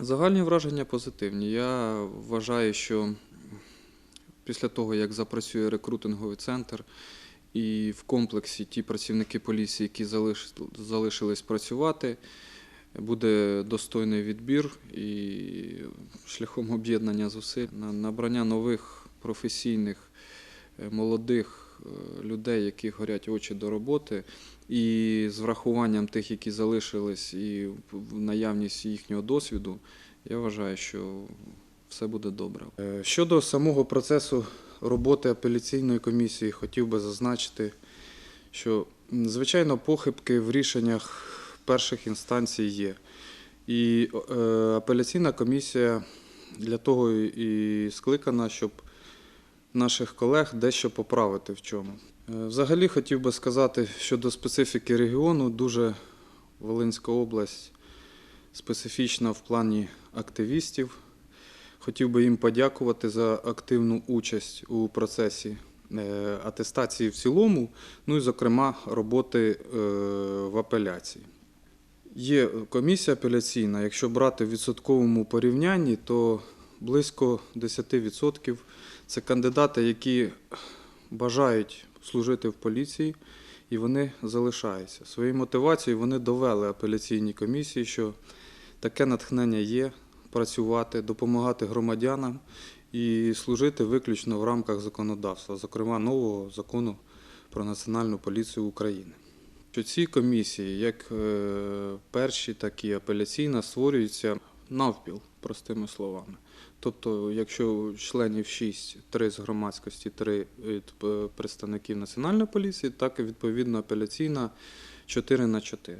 Загальні враження позитивні. Я вважаю, що після того, як запрацює рекрутинговий центр, і в комплексі ті працівники поліції, які залиш- залишились працювати, буде достойний відбір і шляхом об'єднання зусиль на набрання нових професійних, е, молодих людей, які горять очі до роботи, і з врахуванням тих, які залишились, і наявність їхнього досвіду, я вважаю, що все буде добре. Е, Щодо самого процесу роботи апеляційної комісії, хотів би зазначити, що звичайно похибки в рішеннях перших інстанцій є. І е, апеляційна комісія для того і скликана, щоб наших колег дещо поправити в чому. Е, Взагалі хотів би сказати щодо специфіки регіону, дуже Волинська область специфічна в плані активістів. Хотів би їм подякувати за активну участь у процесі е, атестації в цілому, ну і, зокрема, роботи е, в апеляції. Є комісія апеляційна, якщо брати в відсотковому порівнянні, то близько 10% це кандидати, які бажають служити в поліції, і вони залишаються. Своєю мотивацією вони довели апеляційній комісії, що таке натхнення є працювати, допомагати громадянам і служити виключно в рамках законодавства, зокрема нового закону про національну поліцію України. Що ці комісії, як е, перші, так і апеляційна, створюються навпіл, простими словами. Тобто, якщо членів 6, 3 з громадськості, 3 від е, представників національної поліції, так і відповідно апеляційна 4 на 4.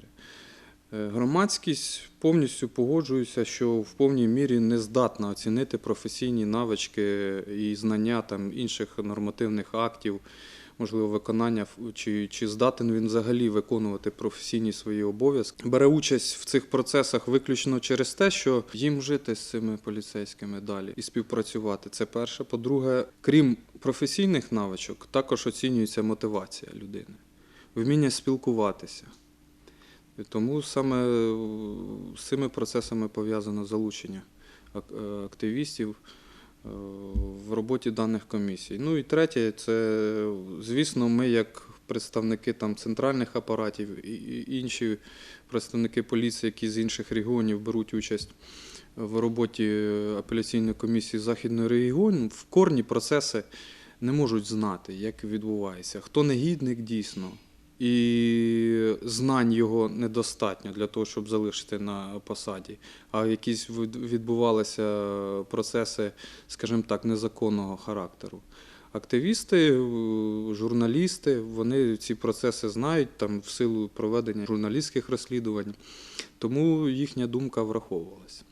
Е, Громадськість повністю погоджується, що в повній мірі не здатна оцінити професійні навички і знання там інших нормативних актів, можливо, виконання чи, чи здатен він взагалі виконувати професійні свої обов'язки. Бере участь в цих процесах виключно через те, що їм жити з цими поліцейськими далі і співпрацювати. Це перше. По-друге, крім професійних навичок, також оцінюється мотивація людини, вміння спілкуватися. І тому саме е, з цими процесами пов'язано залучення е, активістів в роботі даних комісій. Ну і третє, це, звісно, ми, як представники там, центральних апаратів і- і інші представники поліції, які з інших регіонів беруть участь в роботі апеляційної комісії Західного регіону, в корні процеси не можуть знати, як відбувається, хто негідник дійсно, і знань його недостатньо для того, щоб залишити на посаді, а якісь відбувалися процеси, скажімо так, незаконного характеру. Активісти, журналісти, вони ці процеси знають там в силу проведення журналістських розслідувань, тому їхня думка враховувалася.